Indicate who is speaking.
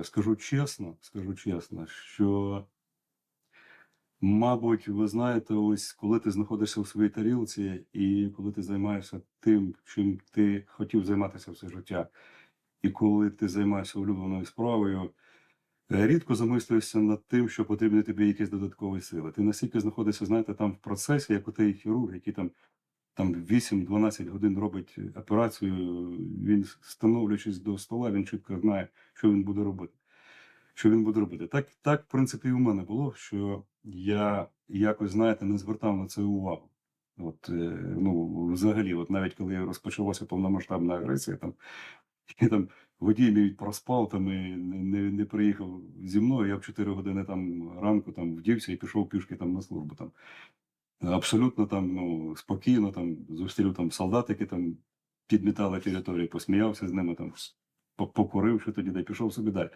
Speaker 1: Е, Скажу чесно, скажу чесно, що, мабуть, ви знаєте, ось коли ти знаходишся у своїй тарілці, і коли ти займаєшся тим, чим ти хотів займатися все життя, і коли ти займаєшся улюбленою справою, е, рідко замислюєшся над тим, що потрібні тобі якісь додаткові сили. Ти настільки знаходишся, знаєте, там в процесі, як отей хірург, який там там 8-12 годин робить операцію, він становлячись до стола, він чітко знає, що він буде робити. Що він буде робити. Так, так, в принципі, і у мене було, що я якось, знаєте, не звертав на це увагу. От, е, ну, взагалі, от навіть коли розпочалася повномасштабна агресія, там, і там водій мій проспав там і не, не, не приїхав зі мною. Я в 4 години там ранку там вдівся і пішов пішки там на службу. Там. Абсолютно там ну, спокійно там зустрів там солдат, які там підмітали територію, посміявся з ними, там по- покурив, що тоді, де пішов собі далі.